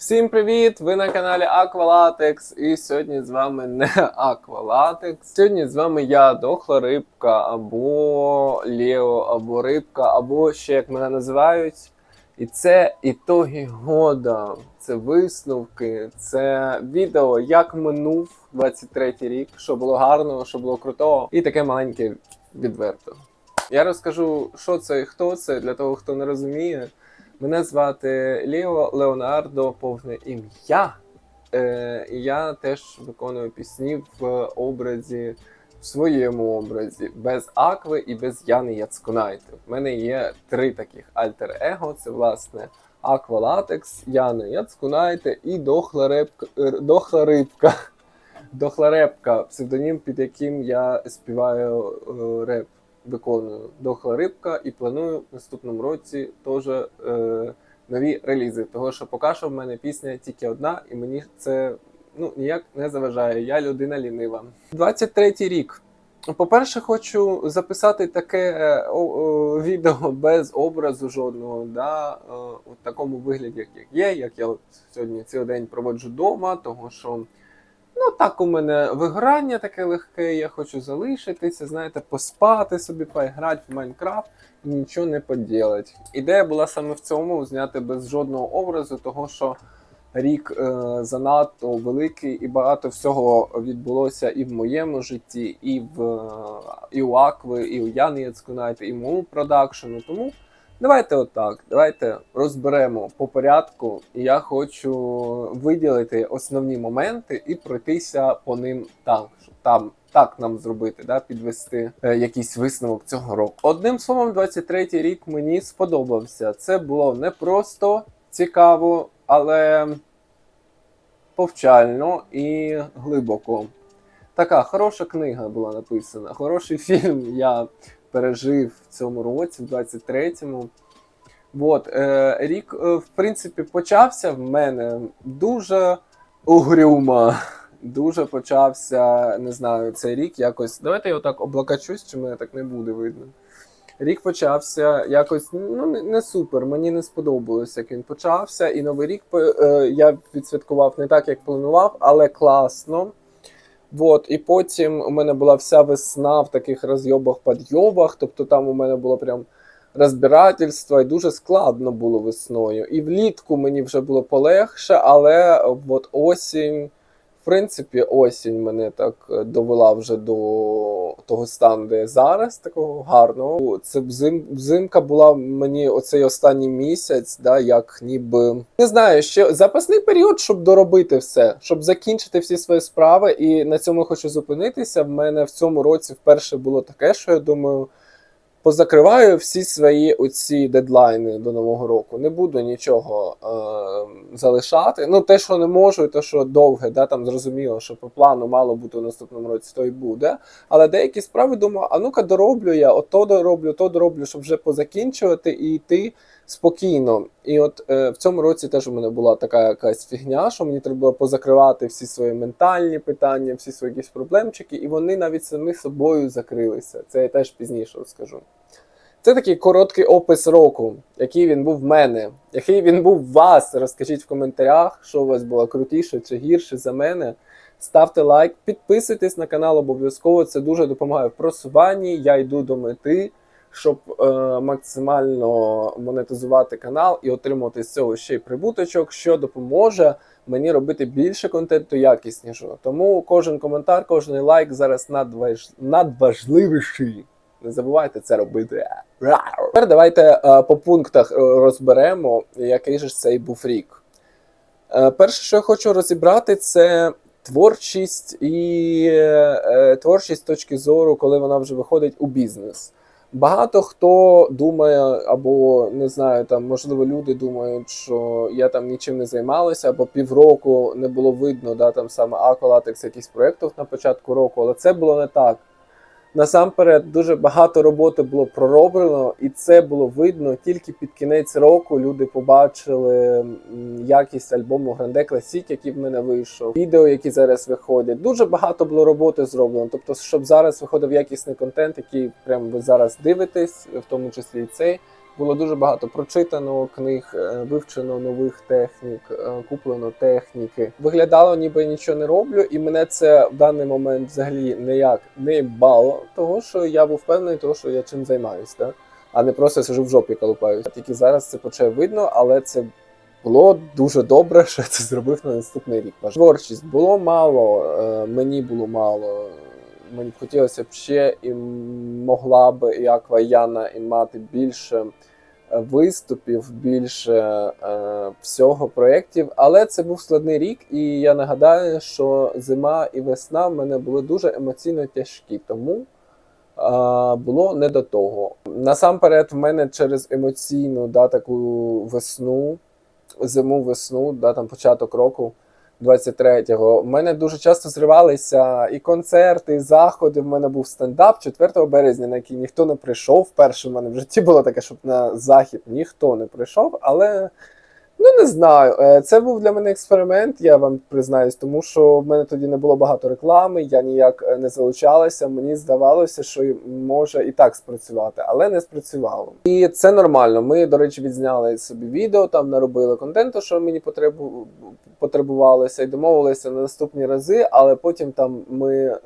Всім привіт! Ви на каналі Aqualatex і сьогодні з вами не Aqualatex. Сьогодні з вами я, дохла рибка, або Лео, або рибка, або ще як мене називають. І це ітоги года, це висновки, це відео, як минув 23-й рік, що було гарного, що було крутого, і таке маленьке відверто. Я розкажу, що це і хто це, для того, хто не розуміє. Мене звати Ліо Леонардо, повне ім'я. Е, я теж виконую пісні в образі, в своєму образі, без Акви і без Яни Яцконайте. В мене є три таких альтер-его: це власне Аква Латекс, Яна Яцкунайте і Дохла Репка, е, Дохла Рибка. Дохла Репка, псевдонім, під яким я співаю е, реп виконую дохла рибка і планую в наступному році теж е, нові релізи. Того що поки що в мене пісня тільки одна, і мені це ну ніяк не заважає. Я людина лінива. 23-й рік. По-перше, хочу записати таке е, о, відео без образу жодного, да, е, у такому вигляді, як є, як я от сьогодні цілий день проводжу вдома, того що Ну, так у мене вигорання таке легке, я хочу залишитися, знаєте, поспати собі, поіграти в Майнкрафт і нічого не поділати. Ідея була саме в цьому зняти без жодного образу, того що рік е, занадто великий і багато всього відбулося і в моєму житті, і в е, і у Акви, і у Яни Яцкунайте, і в моєму продакшену. Тому Давайте отак. Давайте розберемо по порядку. Я хочу виділити основні моменти і пройтися по ним так, щоб там так нам зробити, да, підвести е, якийсь висновок цього року. Одним словом, 23-й рік мені сподобався. Це було не просто цікаво, але повчально і глибоко. Така хороша книга була написана, хороший фільм. Я пережив в цьому році, в 23-му. От, е, рік, е, в принципі, почався в мене дуже угрюмо. Дуже почався, не знаю, цей рік якось. Давайте я отак облакачусь, чи мене так не буде видно. Рік почався якось ну, не, супер. Мені не сподобалося, як він почався. І новий рік е, я відсвяткував не так, як планував, але класно. Вот, і потім у мене була вся весна в таких розйобах підйобах тобто там у мене було прям розбирательство, і дуже складно було весною. І влітку мені вже було полегше, але от осінь, принципі, осінь мене так довела вже до того стану, де я зараз, такого гарного. Це взим, взимка була мені оцей останній місяць, да, як ніби не знаю, ще запасний період, щоб доробити все, щоб закінчити всі свої справи. І на цьому хочу зупинитися. В мене в цьому році вперше було таке, що я думаю. Позакриваю всі свої оці дедлайни до нового року. Не буду нічого е, залишати. Ну, те, що не можу, і те, що довге, да, там зрозуміло, що по плану мало бути у наступному році, то й буде. Але деякі справи думаю, а ну-ка дороблю я, ото дороблю, то дороблю, щоб вже позакінчувати і йти спокійно. І от е, в цьому році теж у мене була така якась фігня, що мені треба було позакривати всі свої ментальні питання, всі свої якісь проблемчики, і вони навіть самі собою закрилися. Це я теж пізніше розкажу. Це такий короткий опис року, який він був в мене, який він був в вас. Розкажіть в коментарях, що у вас було крутіше чи гірше за мене. Ставте лайк, підписуйтесь на канал обов'язково. Це дуже допомагає в просуванні. Я йду до мети, щоб е, максимально монетизувати канал і отримувати з цього ще й прибуточок, що допоможе мені робити більше контенту якіснішого. Тому кожен коментар, кожен лайк зараз надваж... надважливіший. Не забувайте це робити. Тепер давайте е, по пунктах е, розберемо, який же цей був рік. Е, перше, що я хочу розібрати, це творчість і е, творчість з точки зору, коли вона вже виходить у бізнес. Багато хто думає, або не знаю, там можливо люди думають, що я там нічим не займалася, або півроку не було видно, да, там саме Аколатекс якісь проєктів на початку року, але це було не так. Насамперед, дуже багато роботи було пророблено, і це було видно тільки під кінець року. Люди побачили якість альбому Гранде Класік, який в мене вийшов. Відео, які зараз виходять. Дуже багато було роботи зроблено. Тобто, щоб зараз виходив якісний контент, який прямо ви зараз дивитесь, в тому числі і цей. Було дуже багато прочитано книг, е, вивчено нових технік, е, куплено техніки. Виглядало, ніби нічого не роблю, і мене це в даний момент взагалі ніяк не бало, того що я був впевнений, того, що я чим займаюся, да? а не просто сижу в жопі колупаюсь. Тільки зараз це почає видно, але це було дуже добре, що я це зробив на наступний рік. Творчість було мало, е, мені було мало. Мені хотілося б ще і могла б і Аква і мати більше виступів, більше е, всього проєктів. Але це був складний рік, і я нагадаю, що зима і весна в мене були дуже емоційно тяжкі. Тому було не до того. Насамперед, в мене через емоційну да, таку весну, зиму, весну, да, там початок року. 23-го. У мене дуже часто зривалися і концерти, і заходи. В мене був стендап 4 березня, на який ніхто не прийшов. Вперше в мене в житті було таке, щоб на захід ніхто не прийшов, але ну не знаю. Е, Це був для мене експеримент, я вам признаюсь, тому що в мене тоді не було багато реклами, я ніяк е, не залучалася. Мені здавалося, що може і так спрацювати, але не спрацювало. І це нормально. Ми, до речі, відзняли собі відео, там наробили контенту, що мені потребу потребувалося, і домовилися на наступні рази, але потім там ми е,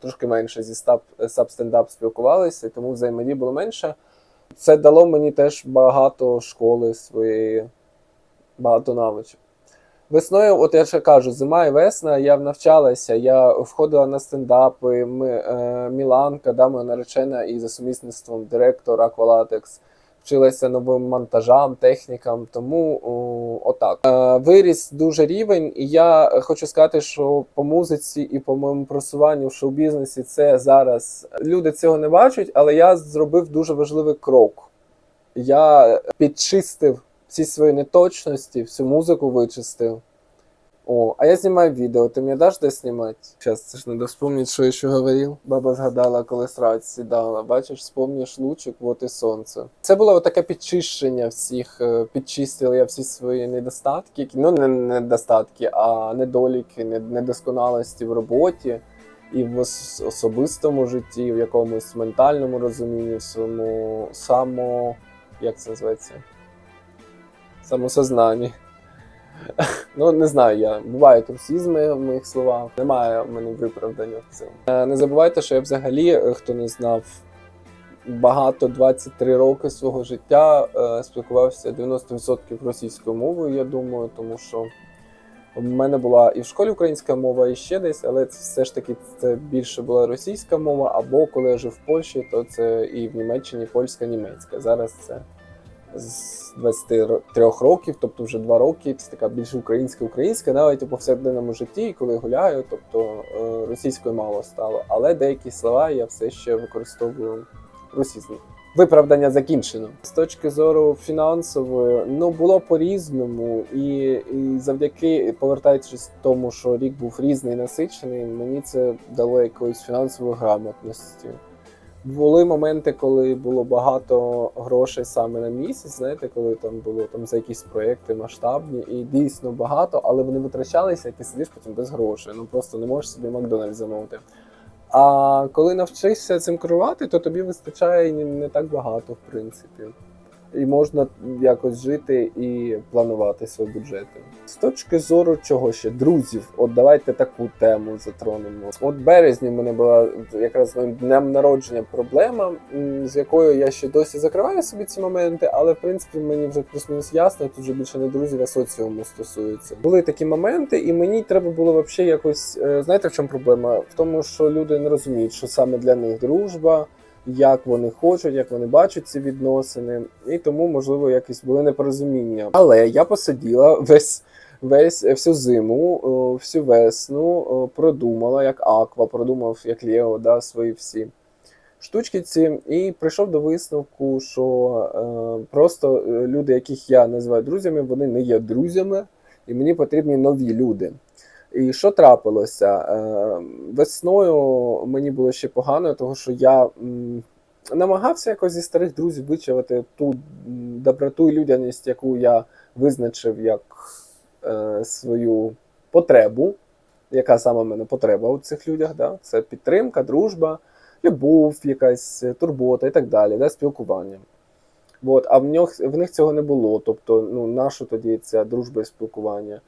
трошки менше зі стап саб-стендап спілкувалися, тому взаємодії було менше. Це дало мені теж багато школи своєї, багато навичок. Весною, от я ще кажу, зима і весна, я навчалася, я входила на стендапи, ми, е, Міланка, да, моя наречена, і за сумісництвом директор Aqualatex вчилася новим монтажам, технікам. Тому о, отак. Е, виріс дуже рівень, і я хочу сказати, що по музиці і по моєму просуванню в шоу-бізнесі це зараз люди цього не бачать, але я зробив дуже важливий крок. Я підчистив всі свої неточності, всю музику вичистив. О, а я знімаю відео, ти мені даш де знімати? Зараз це ж надо вспомнити, що я ще говорив. Баба згадала, коли срать сідала. Бачиш, вспомниш лучик, вот і сонце. Це було таке підчищення всіх, е, підчистив я всі свої недостатки, ну не недостатки, а недоліки, недосконалості в роботі і в особистому житті, в якомусь ментальному розумінні, в своєму само. як це називається? Самосознанні. Ну, не знаю я. Бувають русізми в моїх словах. Немає в мене виправдання в цьому. Е, Не забувайте, що я взагалі, е, хто не знав, багато 23 роки свого життя е, спілкувався 90% російською мовою, я думаю, тому що в мене була і в школі українська мова, і ще десь, але це все ж таки це більше була російська мова, або коли я жив в Польщі, то це і в Німеччині польська, німецька. Зараз це з 23 років, тобто вже 2 роки, це така більш українська українська, навіть у повсякденному житті, коли гуляю, тобто е, російською мало стало. Але деякі слова я все ще використовую російською. Виправдання закінчено. З точки зору фінансової, ну було по-різному, і, і завдяки повертаючись тому, що рік був різний, насичений, мені це дало якоїсь фінансової грамотності. Були моменти, коли було багато грошей саме на місяць, знаєте, коли там було там за якісь проекти масштабні, і дійсно багато, але вони витрачалися, і ти сидиш потім без грошей. Ну просто не можеш собі Макдональдс замовити. А коли навчишся цим керувати, то тобі вистачає не так багато, в принципі. І можна якось жити і планувати свої бюджети. З точки зору чого ще друзів, от давайте таку тему затронемо. От березні в мене була якраз з моїм днем народження проблема, з якою я ще досі закриваю собі ці моменти, але в принципі мені вже плюс-мінус ясно, тут вже більше не друзів, а соціуму стосується. Були такі моменти, і мені треба було взагалі якось. е, Знаєте, в чому проблема? В тому, що люди не розуміють, що саме для них дружба як вони хочуть, як вони бачать ці відносини, і тому, можливо, якісь були непорозуміння. Але я посиділа весь. Весь всю зиму, всю весну продумала, як Аква, продумав як Лео, да, свої всі штучки ці, і прийшов до висновку, що е, просто е, люди, яких я називаю друзями, вони не є друзями, і мені потрібні нові люди. І що трапилося? Е, Весною мені було ще погано, тому що я намагався якось зі старих друзів вичавити ту доброту і людяність, яку я визначив як е, свою потребу. Яка саме в мене потреба у цих людях? Да? Це підтримка, дружба, любов, якась турбота і так далі, да? спілкування. От, а в них, в них цього не було. Тобто, ну, нащо тоді ця дружба і спілкування?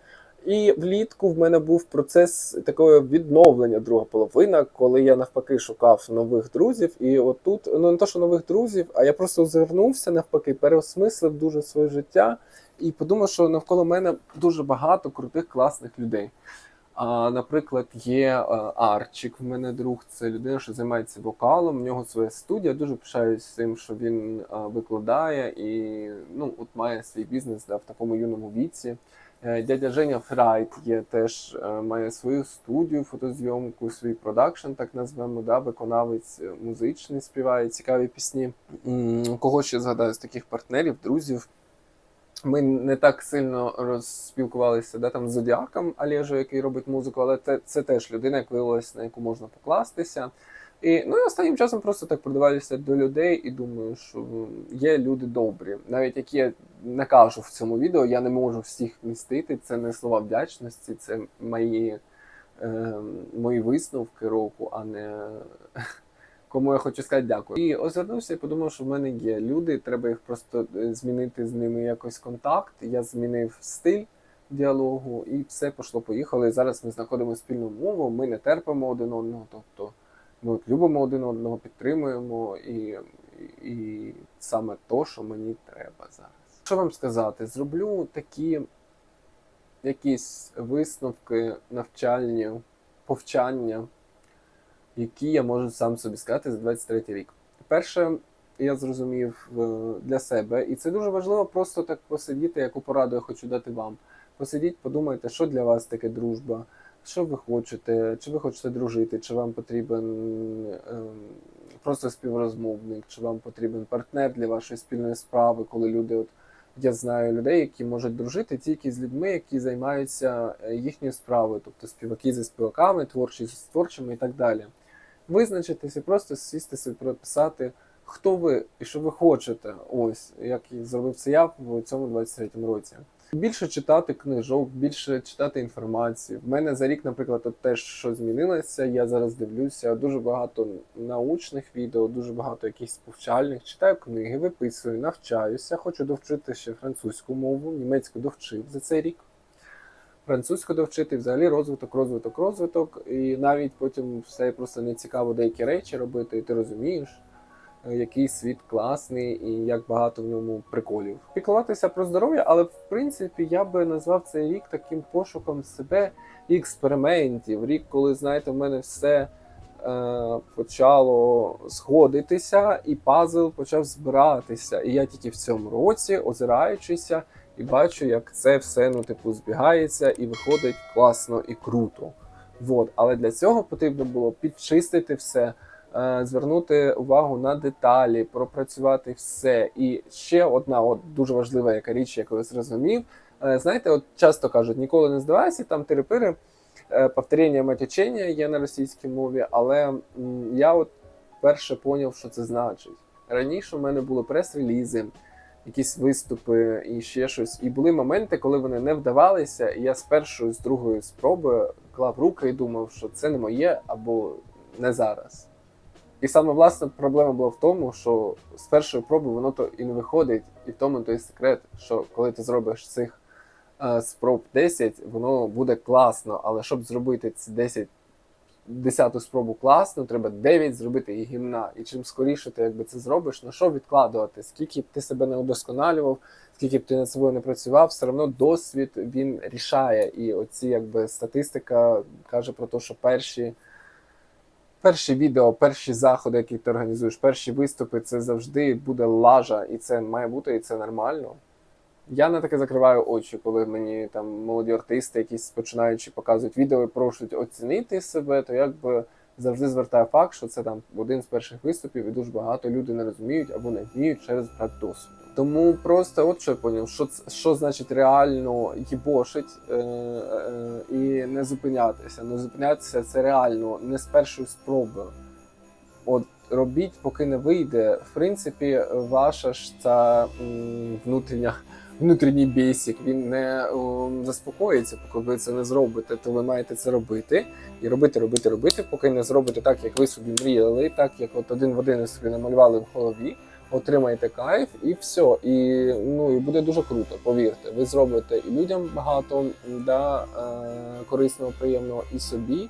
І влітку в мене був процес такого відновлення друга половина, коли я навпаки шукав нових друзів. І отут, ну не то, що нових друзів, а я просто озирнувся навпаки, переосмислив дуже своє життя і подумав, що навколо мене дуже багато крутих, класних людей. А, наприклад, є е, Арчик, в мене друг, це людина, що займається вокалом. В нього своя студія. Дуже пишаюсь тим, що він е, викладає і ну, от має свій бізнес да, в такому юному віці. Е, Дядя Женя Фрайт є теж е, має свою студію, фотозйомку, свій продакшн, так назвемо, да, виконавець е, музичний, співає цікаві пісні. Кого ще згадаю з таких партнерів, друзів? Ми не так сильно розспілкувалися да, там з Зодіаком Олежою, який робить музику, але це, це теж людина, як виявилось, на яку можна покластися. І ну і останнім часом просто так придиваюся до людей і думаю, що є люди добрі, навіть які я не кажу в цьому відео, я не можу всіх містити. Це не слова вдячності, це мої, е, мої висновки року, а не кому я хочу сказати дякую. І озирнувся і подумав, що в мене є люди, треба їх просто е, змінити з ними якось контакт. Я змінив стиль діалогу, і все пішло, поїхало. І зараз ми знаходимо спільну мову, ми не терпимо один одного, тобто ми от любимо один одного, підтримуємо, і, і, саме то, що мені треба зараз. Що вам сказати? Зроблю такі якісь висновки, навчальні, повчання, які я можу сам собі сказати за 23 рік. Перше, я зрозумів е, для себе, і це дуже важливо просто так посидіти, яку пораду я хочу дати вам. Посидіть, подумайте, що для вас таке дружба, що ви хочете, чи ви хочете дружити, чи вам потрібен ем, просто співрозмовник, чи вам потрібен партнер для вашої спільної справи, коли люди, от я знаю людей, які можуть дружити тільки з людьми, які займаються е, їхньою справою, тобто співаки зі співаками, творчі з творчими і так далі. Визначитися, просто сісти собі прописати, хто ви і що ви хочете. Ось як зробив це я в цьому 23-му році. Більше читати книжок, більше читати інформації. В мене за рік, наприклад, от теж що змінилося. Я зараз дивлюся дуже багато научних відео, дуже багато якихось повчальних. Читаю книги, виписую, навчаюся. Хочу довчити ще французьку мову, німецьку довчив за цей рік. Французьку довчити, взагалі розвиток, розвиток, розвиток. І навіть потім все просто не цікаво деякі речі робити, і ти розумієш який світ класний і як багато в ньому приколів. Піклуватися про здоров'я, але в принципі я би назвав цей рік таким пошуком себе і експериментів. Рік, коли знаєте, в мене все е, почало сходитися, і пазл почав збиратися. І я тільки в цьому році, озираючися, і бачу, як це все ну, типу, збігається і виходить класно і круто. Вот. Але для цього потрібно було підчистити все е, звернути увагу на деталі, пропрацювати все. І ще одна от дуже важлива яка річ, я зрозумів. Е, Знаєте, от часто кажуть, ніколи не здавайся, там тири-пири, е, повторення матючення є на російській мові, але я от перше поняв, що це значить. Раніше у мене були прес-релізи, якісь виступи і ще щось. І були моменти, коли вони не вдавалися, і я з першої, з другої спроби клав руки і думав, що це не моє або не зараз. І саме власне проблема була в тому, що з першої проби воно то і не виходить, і в тому той секрет, що коли ти зробиш цих е, спроб 10, воно буде класно. Але щоб зробити ці 10, 10 спробу класно, треба 9 зробити і гімна. І чим скоріше ти якби це зробиш, на що відкладувати? Скільки б ти себе не удосконалював, скільки б ти над собою не працював, все одно досвід він рішає. І оці якби статистика каже про те, що перші. Перші відео, перші заходи, які ти організуєш, перші виступи, це завжди буде лажа, і це має бути, і це нормально. Я на таке закриваю очі, коли мені там молоді артисти, якісь починаючи показують відео і просять оцінити себе, то якби завжди звертаю факт, що це там один з перших виступів, і дуже багато людей не розуміють або не вміють через брак досвіду. Тому просто от що я поняв, що що значить реально їбошить е, е, і не зупинятися. Не зупинятися це реально не з першої спроби. От робіть, поки не вийде. В принципі, ваша ж ця внутрішня. Внутрішній бісік він не м, заспокоїться, поки ви це не зробите, то ви маєте це робити і робити, робити, робити, поки не зробите так, як ви собі мріяли, так як от один в один собі намалювали в голові. Отримайте кайф і все. І, ну, і буде дуже круто, повірте. Ви зробите і людям багато да, е, корисного, приємного і собі.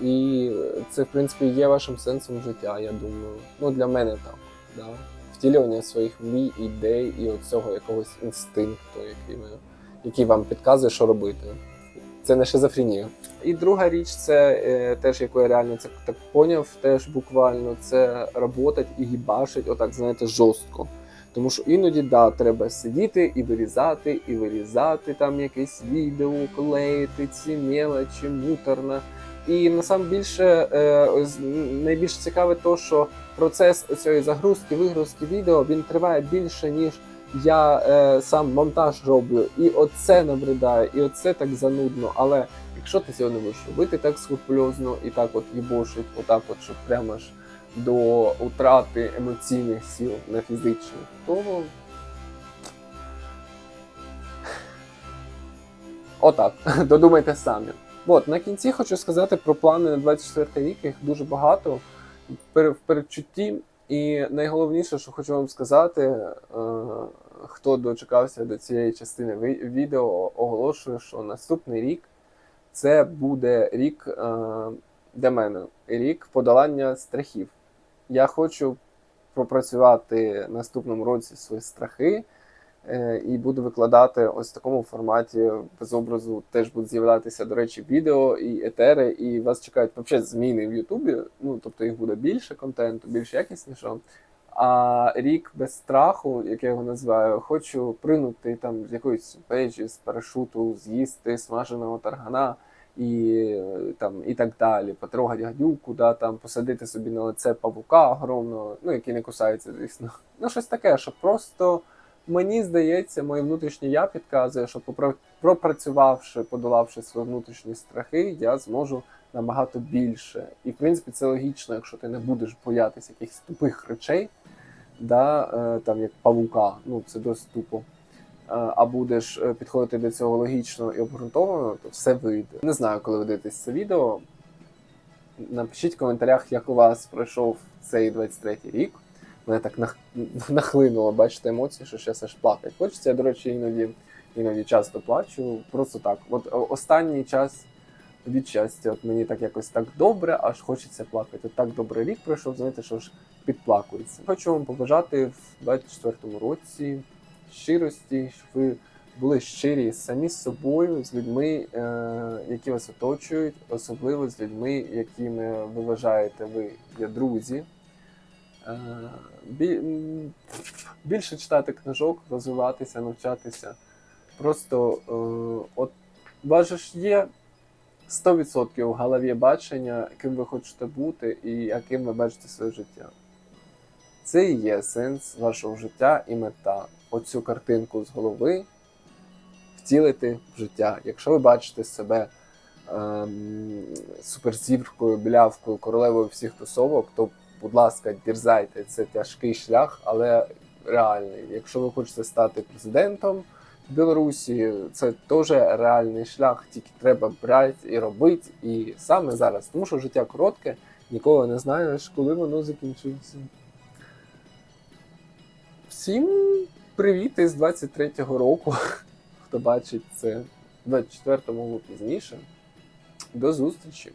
І це, в принципі, є вашим сенсом життя, я думаю. Ну, для мене так. Да? Втілювання своїх мрій, ідей і оцього якогось інстинкту, який, ми, який вам підказує, що робити. Це не шизофренія. І друга річ, це е, теж, яку я реально це так поняв, теж буквально це работать і гібашить, отак, знаєте, жорстко. Тому що іноді да, треба сидіти і вирізати, і вирізати там якесь відео, клеїти ці мелочі, муторно. І насам більше е, найбільш цікаве то, що процес цієї загрузки, вигрузки відео він триває більше, ніж я е, сам монтаж роблю. І оце набридає, і оце так занудно. Але якщо ти цього не будеш робити так скрупульозно і так от їбошить, отак от, щоб прямо ж до утрати емоційних сил, не фізичних, то отак, додумайте самі. От, на кінці хочу сказати про плани на 24 рік, їх дуже багато в передчутті. І найголовніше, що хочу вам сказати, е, хто дочекався до цієї частини відео, оголошую, що наступний рік це буде рік е, для мене рік подолання страхів. Я хочу пропрацювати наступному році свої страхи. Е, і буду викладати ось в такому форматі без образу. Теж будуть з'являтися, до речі, відео і етери, і вас чекають взагалі зміни в Ютубі. Ну тобто їх буде більше контенту, більш якіснішого. А рік без страху, як я його називаю, хочу принути там з якоїсь печі, з парашуту, з'їсти смаженого таргана і там і так далі, потрогати гадюку, да, там посадити собі на лице павука огромного, ну який не кусається, звісно. Ну щось таке, що просто. Мені здається, моє внутрішнє я підказує, що пропрацювавши, подолавши свої внутрішні страхи, я зможу набагато більше. І в принципі це логічно, якщо ти не будеш боятися якихось тупих речей, да, е, там як павука, ну це досить тупо. е, А будеш е, підходити до цього логічно і обґрунтовано, то все вийде. Не знаю, коли ви дивитесь це відео. Напишіть в коментарях, як у вас пройшов цей 23-й рік мене так нах... нахлинуло, бачите, емоції, що зараз аж плакати. Хочеться, я, до речі, іноді, іноді часто плачу. Просто так. От останній час від щастя, от мені так якось так добре, аж хочеться плакати. От так добре рік пройшов, знаєте, що ж підплакується. Хочу вам побажати в 24-му році щирості, щоб ви були щирі самі з собою, з людьми, е, які вас оточують, особливо з людьми, якими ви вважаєте, ви є друзі. Е, більше читати книжок, розвиватися, навчатися. Просто е, от ж є 100% в голові бачення, ким ви хочете бути і яким ви бачите своє життя. Це і є сенс вашого життя і мета. Оцю картинку з голови втілити в життя. Якщо ви бачите себе ем, суперзіркою, білявкою, королевою всіх тусовок, то будь ласка, дірзайте, це тяжкий шлях, але реальний. Якщо ви хочете стати президентом Білорусі, це теж реальний шлях, тільки треба брати і робити. І саме зараз, тому що життя коротке, ніколи не знаєш, коли воно закінчиться. Всім привіт із 23-го року. Хто бачить це в 24-му або пізніше. До зустрічі!